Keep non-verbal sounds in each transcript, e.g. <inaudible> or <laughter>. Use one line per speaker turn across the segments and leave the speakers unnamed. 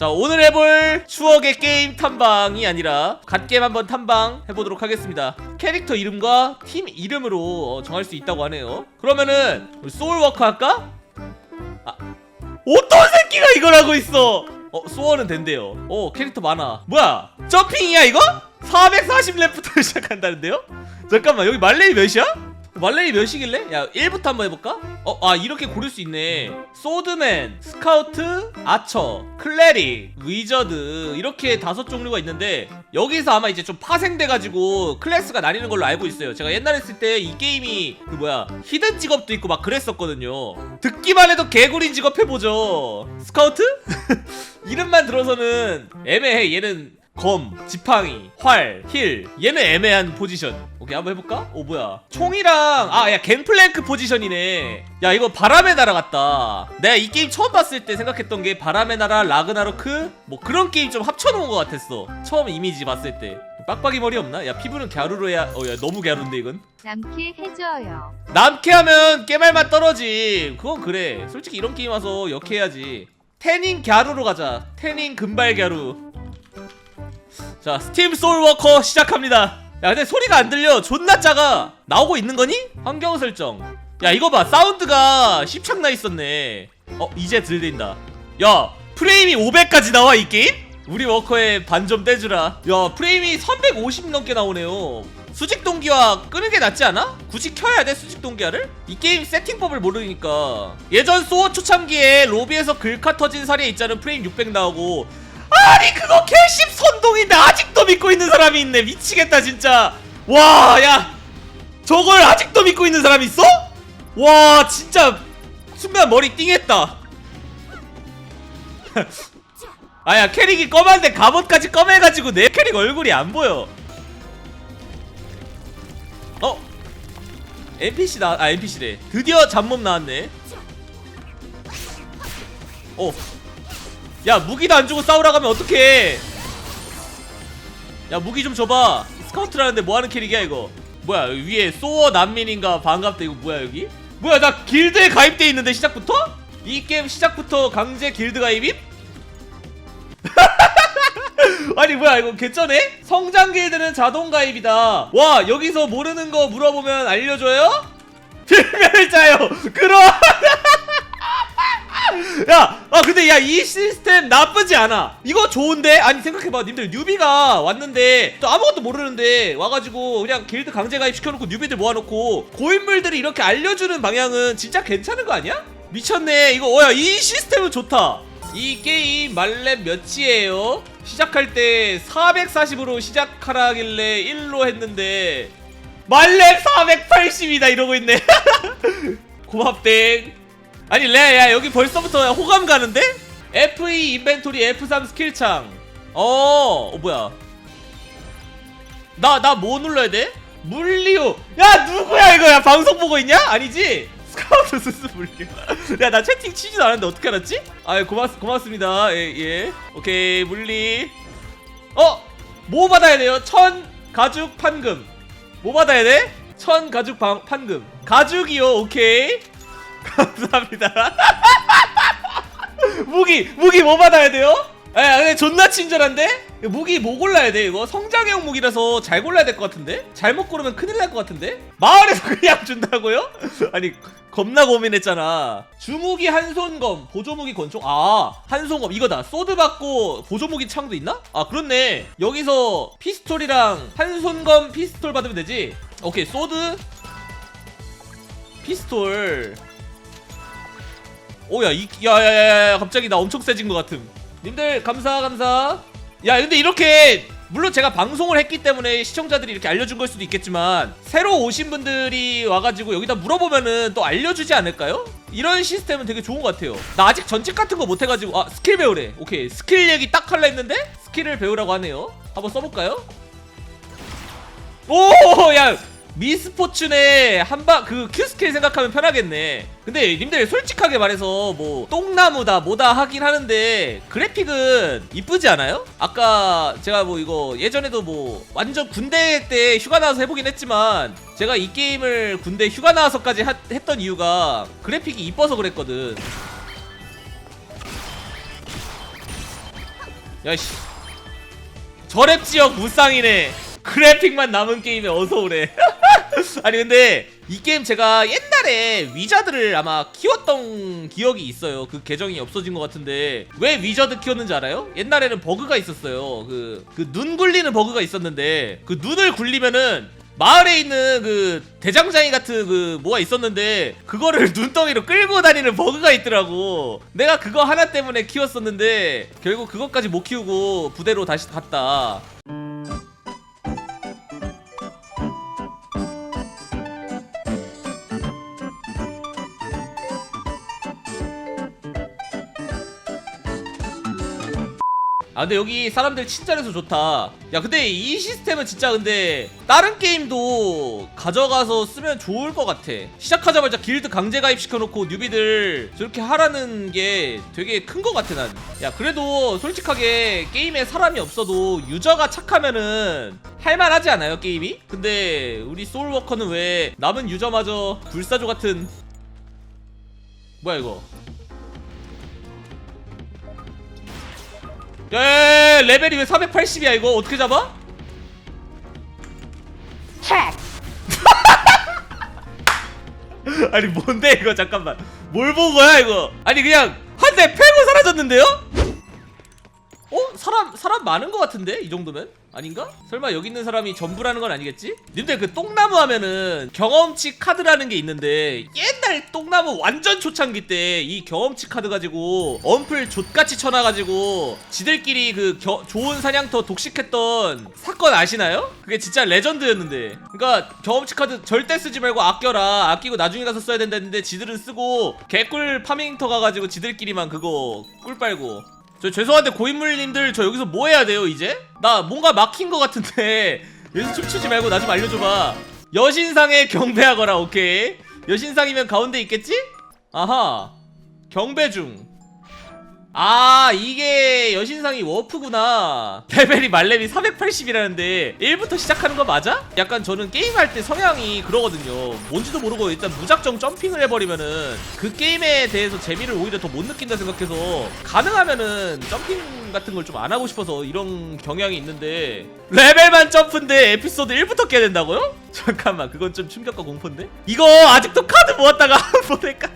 자 오늘 해볼 추억의 게임 탐방이 아니라 갓게임 한번 탐방 해보도록 하겠습니다 캐릭터 이름과 팀 이름으로 어, 정할 수 있다고 하네요 그러면은 우리 소울워커 할까? 아 어떤 새끼가 이걸 하고 있어 어 소원은 된대요 어 캐릭터 많아 뭐야 점핑이야 이거? 440렙부터 <laughs> 시작한다는데요? 잠깐만 여기 말레이 몇이야? 말레이 몇이길래? 야 1부터 한번 해볼까? 어, 아 이렇게 고를 수 있네 소드맨, 스카우트, 아처, 클레리, 위저드 이렇게 다섯 종류가 있는데 여기서 아마 이제 좀 파생돼가지고 클래스가 나뉘는 걸로 알고 있어요 제가 옛날에 했을 때 이 게임이 그 뭐야 히든 직업도 있고 막 그랬었거든요 듣기만 해도 개구린 직업 해보죠 스카우트? <laughs> 이름만 들어서는 애매해 얘는 검, 지팡이, 활, 힐. 얘는 애매한 포지션. 오케이 한번 해볼까? 오 뭐야. 총이랑 아 야 갱플랭크 포지션이네. 야 이거 바람의 나라 같다. 내가 이 게임 처음 봤을 때 생각했던 게 바람의 나라, 라그나로크? 뭐 그런 게임 좀 합쳐놓은 것 같았어. 처음 이미지 봤을 때. 빡빡이 머리 없나? 야 피부는 갸루로 해야 어야 너무 갸루인데 이건?
남캐 해줘요.
남캐 하면 깨말만 떨어지 그건 그래. 솔직히 이런 게임 와서 역해야지. 태닝 갸루로 가자. 태닝 금발 갸루 자 스팀 소울워커 시작합니다. 야 근데 소리가 안 들려. 존나 작아. 나오고 있는 거니? 환경 설정. 야 이거 봐. 사운드가 십창나 있었네. 어 이제 들린다. 야 프레임이 500까지 나와 이 게임? 우리 워커의 반 좀 떼주라. 야 프레임이 350 넘게 나오네요. 수직 동기화 끄는 게 낫지 않아? 굳이 켜야 돼 수직 동기화를? 이 게임 세팅법을 모르니까. 예전 소어 초창기에 로비에서 글카 터진 사례 있자는 프레임 600 나오고 아니 그거 개씹 선동인데 아직도 믿고 있는 사람이 있네. 미치겠다 진짜. 와 야. 저걸 아직도 믿고 있는 사람이 있어? 와 진짜. 순간 머리 띵했다. <laughs> 아야 캐릭이 검은데 갑옷까지 검해가지고 내 캐릭 얼굴이 안 보여. 어? NPC 나, 아 NPC래. 드디어 잡몸 나왔네. 어. 야 무기도 안 주고 싸우라 가면 어떡해 야 무기 좀 줘봐 스카우트라는데 뭐하는 캐릭이야 이거 뭐야 위에 소어 난민인가 반갑다 이거 뭐야 여기 뭐야 나 길드에 가입돼 있는데 시작부터? 이 게임 시작부터 강제 길드 가입임? <laughs> 아니 뭐야 이거 개쩌네? 성장 길드는 자동 가입이다 와 여기서 모르는 거 물어보면 알려줘요? <laughs> 필멸자요 그럼 <laughs> 야, 아 근데 야 이 시스템 나쁘지 않아. 이거 좋은데? 아니 생각해봐, 님들 뉴비가 왔는데 또 아무것도 모르는데 와가지고 그냥 길드 강제 가입 시켜놓고 뉴비들 모아놓고 고인물들이 이렇게 알려주는 방향은 진짜 괜찮은 거 아니야? 미쳤네. 이거 어야 이 시스템은 좋다. 이 게임 말렙 몇이에요? 시작할 때 440으로 시작하라길래 1로 했는데 말렙 480이다 이러고 있네. <laughs> 고맙땡. 아니 레 야 여기 벌써부터 호감 가는데? F2 인벤토리 F3 스킬창 어, 어 뭐야 나 나 뭐 눌러야 돼? 물리오 야 누구야 이거 야 방송 보고 있냐? 아니지? 스카우트 <laughs> 스스 물리오 야 나 채팅 치지도 않았는데 어떻게 알았지? 아 고맙, 고맙습니다 예, 예 오케이 물리 어? 뭐 받아야 돼요? 천 가죽 판금 뭐 받아야 돼? 천 가죽 방, 판금 가죽이요 오케이 <laughs> 감사합니다. <laughs> 무기 무기 뭐 받아야 돼요? 아 근데 존나 친절한데? 무기 뭐 골라야 돼 이거? 성장형 무기라서 잘 골라야 될 것 같은데? 잘못 고르면 큰일 날 것 같은데? 마을에서 <laughs> 그냥 준다고요? 아니 겁나 고민했잖아 주무기 한손검 보조무기 권총 아 한손검 이거다 소드 받고 보조무기 창도 있나? 아 그렇네 여기서 피스톨이랑 한손검 피스톨 받으면 되지 오케이 소드 피스톨 오야 이 야야야야 갑자기 나 엄청 세진 것 같음. 님들 감사 감사. 야 근데 이렇게 물론 제가 방송을 했기 때문에 시청자들이 이렇게 알려준 걸 수도 있겠지만 새로 오신 분들이 와가지고 여기다 물어보면은 또 알려주지 않을까요? 이런 시스템은 되게 좋은 것 같아요. 나 아직 전직 같은 거 못해가지고 아 스킬 배우래. 오케이. 스킬 얘기 딱 할라 했는데 스킬을 배우라고 하네요. 한번 써볼까요? 오야 미스포춘의 한방 그 Q 스킬 생각하면 편하겠네. 근데 님들 솔직하게 말해서 뭐 똥나무다 뭐다 하긴 하는데 그래픽은 이쁘지 않아요? 아까 제가 뭐 이거 예전에도 뭐 완전 군대 때 휴가 나와서 해보긴 했지만 제가 이 게임을 군대 휴가 나와서까지 하- 했던 이유가 그래픽이 이뻐서 그랬거든. 야씨 저랩 지역 무쌍이네 그래픽만 남은 게임에 어서 오래 <laughs> <laughs> 아니 근데 이 게임 제가 옛날에 위자드를 아마 키웠던 기억이 있어요. 그 계정이 없어진 것 같은데. 왜 위자드 키웠는지 알아요? 옛날에는 버그가 있었어요. 그 그 눈 굴리는 버그가 있었는데 그 눈을 굴리면은 마을에 있는 그 대장장이 같은 그 뭐가 있었는데 그거를 <laughs> 눈덩이로 끌고 다니는 버그가 있더라고. 내가 그거 하나 때문에 키웠었는데 결국 그것까지 못 키우고 부대로 다시 갔다 아 근데 여기 사람들 친절해서 좋다. 야 근데 이 시스템은 진짜 근데 다른 게임도 가져가서 쓰면 좋을 것 같아. 시작하자마자 길드 강제 가입시켜놓고 뉴비들 저렇게 하라는 게 되게 큰 것 같아 난 야 그래도 솔직하게 게임에 사람이 없어도 유저가 착하면은 할만하지 않아요 게임이? 근데 우리 소울워커는 왜 남은 유저마저 불사조 같은 뭐야 이거 야, 레벨이 왜 480이야 이거? 어떻게 잡아? <laughs> 아니 뭔데 이거? 잠깐만. 뭘 본 거야 이거? 아니 그냥 한 대 패고 사라졌는데요? 어? 사람 사람 많은 것 같은데 이 정도면? 아닌가? 설마 여기 있는 사람이 전부라는 건 아니겠지? 님들 그 똥나무 하면은 경험치 카드라는 게 있는데 옛날 똥나무 완전 초창기 때 이 경험치 카드 가지고 엄플 족같이 쳐놔가지고 지들끼리 그 겨- 좋은 사냥터 독식했던 사건 아시나요? 그게 진짜 레전드였는데 그러니까 경험치 카드 절대 쓰지 말고 아껴라 아끼고 나중에 가서 써야 된다는데 지들은 쓰고 개꿀 파밍터 가가지고 지들끼리만 그거 꿀 빨고 저 죄송한데 고인물님들 저 여기서 뭐 해야 돼요 이제? 나 뭔가 막힌 것 같은데. <laughs> 여기서 춤추지 말고 나 좀 알려줘봐. 여신상에 경배하거라 오케이? 여신상이면 가운데 있겠지? 아하. 경배 중 아, 이게 여신상이 워프구나. 레벨이 말레벨이 480이라는데 1부터 시작하는 거 맞아? 약간 저는 게임할 때 성향이 그러거든요. 뭔지도 모르고 일단 무작정 점핑을 해버리면은 그 게임에 대해서 재미를 오히려 더 못 느낀다 생각해서 가능하면은 점핑 같은 걸 좀 안 하고 싶어서 이런 경향이 있는데 레벨만 점프인데 에피소드 1부터 깨야 된다고요? <laughs> 잠깐만, 그건 좀 충격과 공포인데? 이거 아직도 카드 모았다가 <laughs> 보낼까?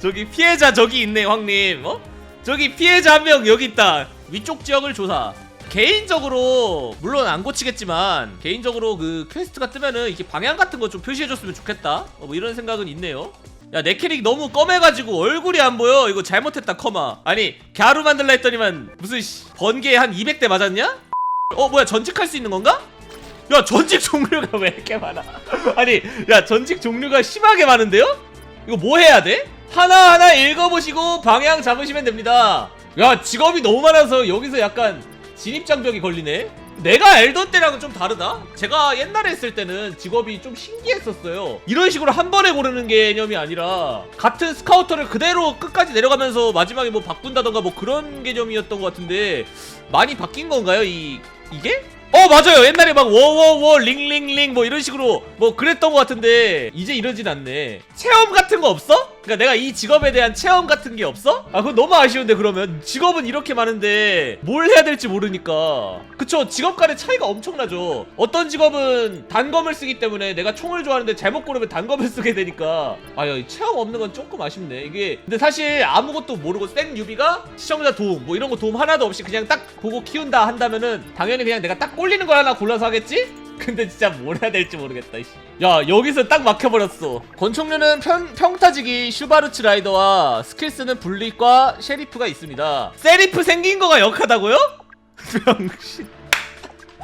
저기 피해자 저기 있네 황님 어? 저기 피해자 한 명 여기 있다 위쪽 지역을 조사 개인적으로 물론 안 고치겠지만 개인적으로 그 퀘스트가 뜨면은 이렇게 방향 같은 거 좀 표시해줬으면 좋겠다 어, 뭐 이런 생각은 있네요 야 내 캐릭 너무 검해가지고 얼굴이 안 보여 이거 잘못했다 커마 아니 갸루 만들라 했더니만 무슨 씨, 번개에 한 200대 맞았냐? 어 뭐야 전직할 수 있는 건가? 야 전직 종류가 <laughs> 왜 이렇게 많아 아니 야 전직 종류가 심하게 많은데요? 이거 뭐 해야 돼? 하나하나 읽어보시고 방향 잡으시면 됩니다. 야 직업이 너무 많아서 여기서 약간 진입장벽이 걸리네? 내가 알던 때랑은 좀 다르다? 제가 옛날에 했을 때는 직업이 좀 신기했었어요. 이런 식으로 한 번에 고르는 개념이 아니라 같은 스카우터를 그대로 끝까지 내려가면서 마지막에 뭐 바꾼다던가 뭐 그런 개념이었던 것 같은데 많이 바뀐 건가요? 이 이게? 어 맞아요. 옛날에 막 워워워 링링링 뭐 이런 식으로 뭐 그랬던 것 같은데 이제 이러진 않네. 체험 같은 거 없어? 그러니까 내가 이 직업에 대한 체험 같은 게 없어? 아 그건 너무 아쉬운데 그러면 직업은 이렇게 많은데 뭘 해야 될지 모르니까. 그쵸? 직업 간의 차이가 엄청나죠. 어떤 직업은 단검을 쓰기 때문에 내가 총을 좋아하는데 잘못 고르면 단검을 쓰게 되니까. 아야 이 체험 없는 건 조금 아쉽네. 이게 근데 사실 아무것도 모르고 생 유비가 시청자 도움 뭐 이런 거 도움 하나도 없이 그냥 딱 보고 키운다 한다면은 당연히 그냥 내가 딱 꼴리는 걸 하나 골라서 하겠지? 근데 진짜 뭘 해야 될지 모르겠다 이씨. 야 여기서 딱 막혀버렸어 권총류는 평, 평타지기 슈바르츠 라이더와 스킬스는 블릿과 셰리프가 있습니다 세리프 생긴 거가 역하다고요? <laughs> 병신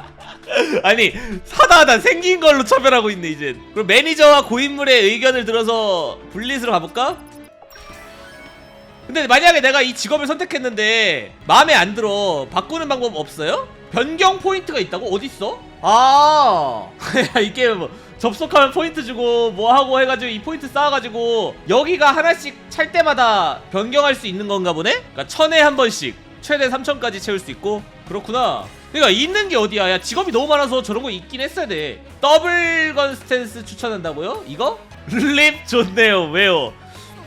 <laughs> 아니 사다하다 생긴 걸로 처벌하고 있네 이제 그럼 매니저와 고인물의 의견을 들어서 블릿으로 가볼까? 근데 만약에 내가 이 직업을 선택했는데 마음에 안 들어 바꾸는 방법 없어요? 변경 포인트가 있다고? 어딨어? 아, <laughs> 야, 이게 뭐 접속하면 포인트 주고 뭐 하고 해가지고 이 포인트 쌓아가지고 여기가 하나씩 찰 때마다 변경할 수 있는 건가 보네? 그러니까 천에 한 번씩 최대 3천까지 채울 수 있고 그렇구나. 그러니까 있는 게 어디야? 야 직업이 너무 많아서 저런 거 있긴 했어야 돼. 더블 건 스탠스 추천한다고요? 이거? <laughs> 립 좋네요. 왜요?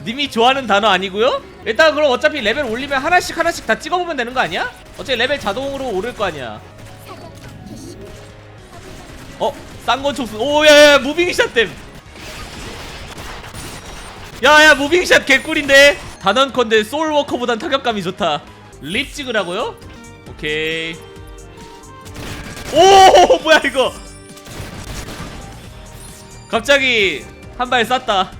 님이 좋아하는 단어 아니고요? 일단 그럼 어차피 레벨 올리면 하나씩 하나씩 다 찍어보면 되는 거 아니야? 어차피 레벨 자동으로 오를 거 아니야 어? 쌍권 촉수 오야야 무빙샷 댐 야야 무빙샷 개꿀인데 단언컨대 소울워커보단 타격감이 좋다 립 찍으라고요? 오케이 오 <laughs> 뭐야 이거 갑자기 한 발 쐈다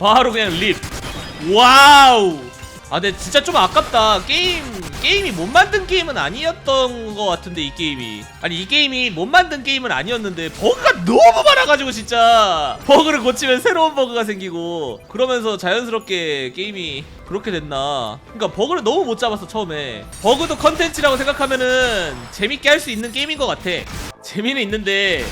바로 그냥 립. 와우! 아 근데 진짜 좀 아깝다. 게임 게임이 못 만든 게임은 아니었던 것 같은데 이 게임이. 아니 이 게임이 못 만든 게임은 아니었는데 버그가 너무 많아가지고 진짜. 버그를 고치면 새로운 버그가 생기고 그러면서 자연스럽게 게임이 그렇게 됐나. 그러니까 버그를 너무 못 잡았어 처음에. 버그도 컨텐츠라고 생각하면은 재밌게 할 수 있는 게임인 것 같아. 재미는 있는데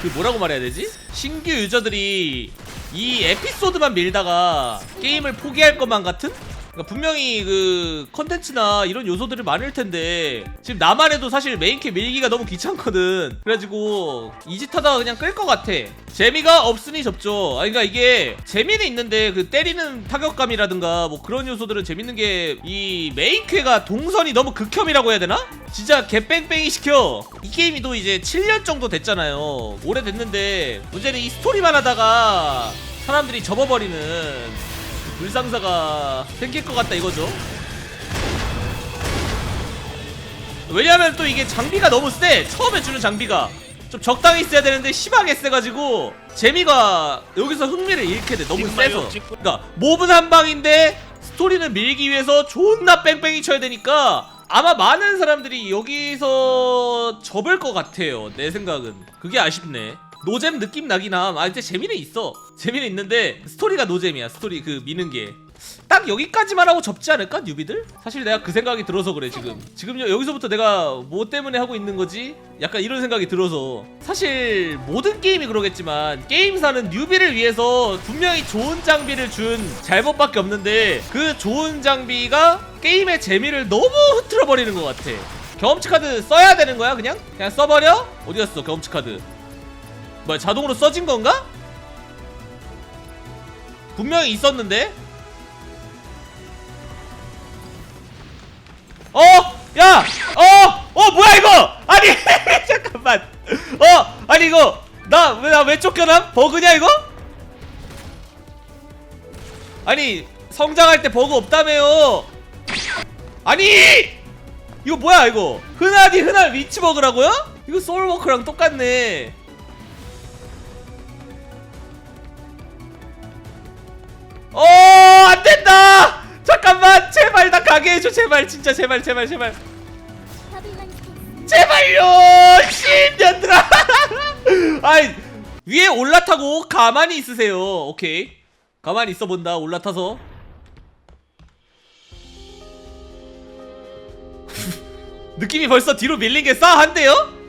그 뭐라고 말해야 되지? 신규 유저들이 이 에피소드만 밀다가 게임을 포기할 것만 같은? 그러니까 분명히 그 컨텐츠나 이런 요소들이 많을 텐데 지금 나만 해도 사실 메인캐 밀기가 너무 귀찮거든. 그래가지고 이짓하다가 그냥 끌 것 같아. 재미가 없으니 접죠. 아 그러니까 이게 재미는 있는데 그 때리는 타격감이라든가 뭐 그런 요소들은 재밌는 게 이 메인캐가 동선이 너무 극혐이라고 해야 되나? 진짜 개뺑뺑이 시켜. 이 게임이 또 이제 7년 정도 됐잖아요. 오래됐는데 문제는 이 스토리만 하다가 사람들이 접어버리는 불상사가 생길 것 같다 이거죠. 왜냐면 또 이게 장비가 너무 세. 처음에 주는 장비가 좀 적당히 써야 되는데 심하게 세가지고 재미가 여기서 흥미를 잃게 돼. 너무 세서. 그러니까 몹은 한 방인데 스토리는 밀기 위해서 존나 뺑뺑이 쳐야 되니까 아마 많은 사람들이 여기서 접을 것 같아요. 내 생각은. 그게 아쉽네. 노잼 느낌 나긴 함. 아, 이제 재미는 있어. 재미는 있는데 스토리가 노잼이야. 스토리 그 미는 게. 딱 여기까지만 하고 접지 않을까 뉴비들? 사실 내가 그 생각이 들어서 그래 지금 지금 여- 여기서부터 내가 뭐 때문에 하고 있는 거지? 약간 이런 생각이 들어서 사실 모든 게임이 그러겠지만 게임사는 뉴비를 위해서 분명히 좋은 장비를 준 잘못밖에 없는데 그 좋은 장비가 게임의 재미를 너무 흐트러 버리는 것 같아 경험치 카드 써야 되는 거야 그냥? 그냥 써버려? 어디 갔어 경험치 카드 뭐야 자동으로 써진 건가? 분명히 있었는데 어! 야! 어! 어 뭐야 이거! 아니 <laughs> 잠깐만 어! 아니 이거 나 왜 나왜 쫓겨남? 버그냐 이거? 아니 성장할 때 버그 없다며요 아니 이거 뭐야 이거 흔하디 흔한 위치 버그라고요? 이거 소울워크랑 똑같네 어 안된다! 잠깐만! 제발 나 가게 해줘. 제발 진짜 제발 제발 제발. 제발요! 10년들아! <laughs> 아이 위에 올라타고 가만히 있으세요. 오케이. 가만히 있어 본다 올라타서. <laughs> 느낌이 벌써 뒤로 밀린 게 싸한데요?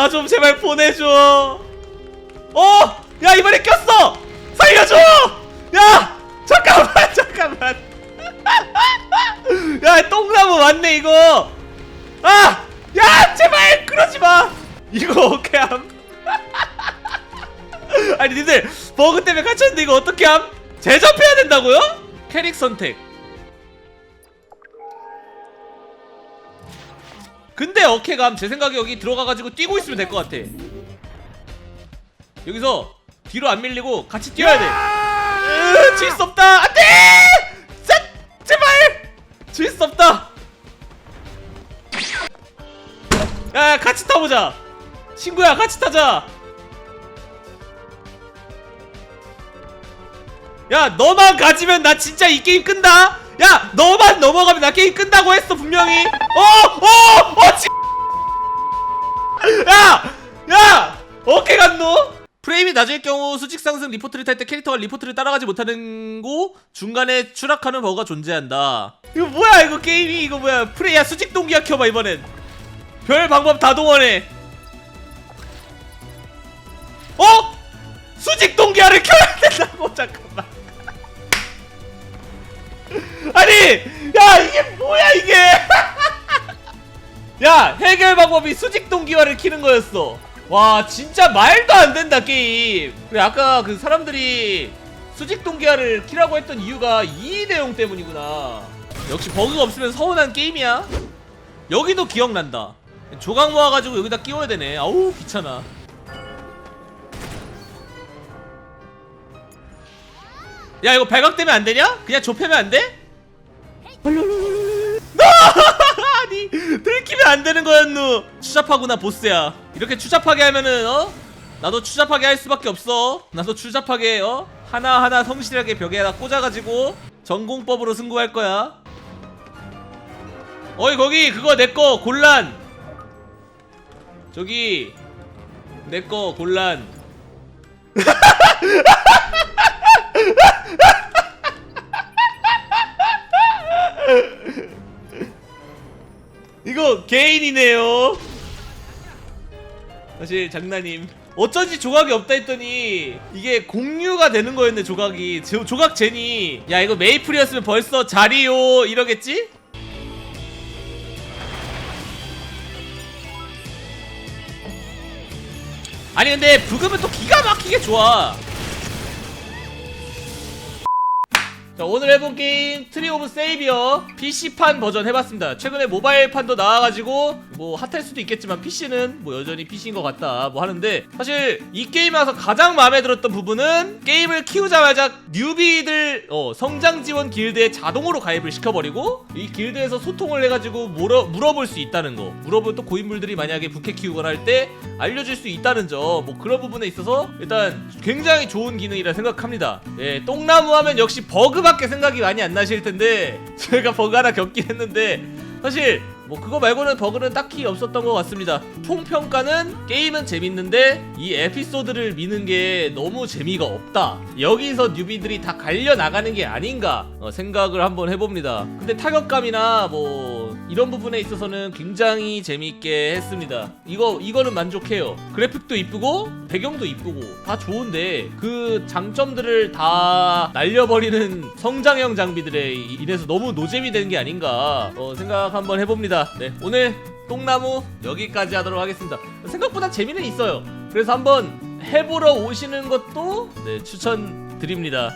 나 좀 제발 보내줘. 어! 야 이번에 꼈어! 살려줘! 야! 잠깐만 <laughs> 잠깐만. <laughs> 야 똥나무 맞네 이거. 아! 야 제발 그러지 마. 이거 어떻게 함? <laughs> 아니 니들 버그 때문에 갇혔는데 이거 어떻게 함? 제접해야 된다고요? 캐릭 선택. 근데 어케감 제 생각에 여기 들어가가지고 뛰고 있으면 될 것 같아. 여기서 뒤로 안 밀리고 같이 뛰어야 돼. 질 수 없다. 안돼. 자, 제발. 질 수 없다. 야, 야, 같이 타보자. 친구야, 같이 타자. 야, 너만 가지면 나 진짜 이 게임 끈다. 야, 너만 넘어가면 나 게임 끈다고 했어 분명히. 어, 어, 어, 지. 야, 야, 어깨 갔노? 프레임이 낮을 경우 수직 상승 리포트를 탈 때 캐릭터가 리포트를 따라가지 못하는 고 중간에 추락하는 버그가 존재한다. 이거 뭐야 이거 게임이 이거 뭐야 프레이야 수직 동기화 켜봐 이번엔. 별 방법 다 동원해. 어? 수직 동기화를 켜야 된다고 잠깐만. 아니, 야 이게 뭐야 이게? <laughs> 야 해결 방법이 수직 동기화를 키는 거였어. 와 진짜 말도 안 된다 게임. 그래 아까 그 사람들이 수직 동기화를 키라고 했던 이유가 이 내용 때문이구나. 역시 버그가 없으면 서운한 게임이야. 여기도 기억난다. 조각 모아가지고 여기다 끼워야 되네. 아우 귀찮아 야 이거 발각되면 안 되냐? 그냥 좁히면 안 돼? 아니 들키면 안 되는 거였누 추잡하구나 보스야 이렇게 추잡하게 하면은 어? 나도 추잡하게 할 수밖에 없어 나도 추잡하게 어? 하나하나 성실하게 벽에다 꽂아가지고 전공법으로 승부할 거야 어이 거기 그거 내 거 곤란 저기 내 거 곤란 <laughs> 개인이네요. 사실 장난임. 어쩐지 조각이 없다 했더니 이게 공유가 되는 거였네 조각이 조, 조각 제니 야 이거 메이플이었으면 벌써 자리요 이러겠지? 아니 근데 부금은 또 기가 막히게 좋아 자 오늘 해본 게임 트리 오브 세이비어 PC판 버전 해봤습니다. 최근에 모바일판도 나와가지고 뭐 핫할 수도 있겠지만 PC는 뭐 여전히 PC인 것 같다 뭐 하는데 사실 이 게임에 와서 가장 마음에 들었던 부분은 게임을 키우자마자 뉴비들 어, 성장 지원 길드에 자동으로 가입을 시켜버리고 이 길드에서 소통을 해가지고 물어, 물어볼 수 있다는 거. 물어보면 또 고인물들이 만약에 부캐 키우거나 할 때 알려줄 수 있다는 점 뭐 그런 부분에 있어서 일단 굉장히 좋은 기능이라 생각합니다. 예, 똥나무 하면 역시 버그밖에 생각이 많이 안 나실 텐데 <laughs> 제가 버그 하나 겪긴 했는데 사실 뭐 그거 말고는 버그는 딱히 없었던 것 같습니다. 총평가는 게임은 재밌는데 이 에피소드를 미는 게 너무 재미가 없다. 여기서 뉴비들이 다 갈려 나가는 게 아닌가 어, 생각을 한번 해봅니다. 근데 타격감이나 뭐 이런 부분에 있어서는 굉장히 재미있게 했습니다. 이거 이거는 만족해요. 그래픽도 이쁘고 배경도 이쁘고 다 좋은데 그 장점들을 다 날려버리는 성장형 장비들에 인해서 너무 노잼이 되는 게 아닌가 어, 생각 한번 해봅니다. 네 오늘 똥나무 여기까지 하도록 하겠습니다. 생각보다 재미는 있어요. 그래서 한번 해보러 오시는 것도 네 추천드립니다